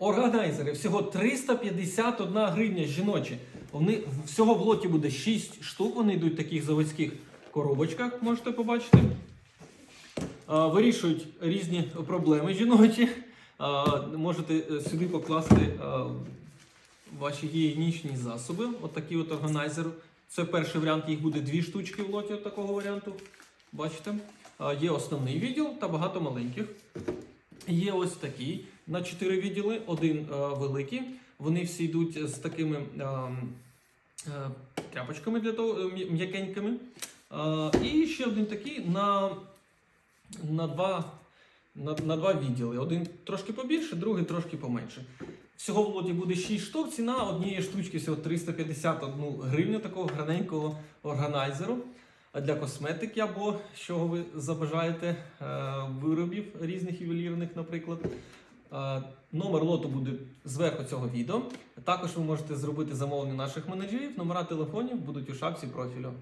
Органайзери всього 351 гривня жіночі. Вони всього в лоті буде 6 штук. Вони йдуть в таких заводських коробочках, можете побачити. Вирішують різні проблеми жіночі. Можете е, сюди покласти ваші гігієнічні засоби. Отакі от органайзер. Це перший варіант, їх буде дві штучки в лоті от такого варіанту. Бачите? Є основний відділ та багато маленьких. Є ось такий на 4 відділи, один е, великий. Вони всі йдуть з такими е, е, тряпочками для того, е, м'якенькими. І ще один такий на, на, два, на, на два відділи. Один трошки побільше, другий трошки поменше. Всього в буде 6 штук. Ціна однієї штучки всього 351 гривню такого граненького органайзеру. А для косметики або що ви забажаєте е, виробів різних ювелірних, наприклад. Е, Номер лоту буде зверху цього відео. Також ви можете зробити замовлення наших менеджерів. Номера телефонів будуть у шапці профілю.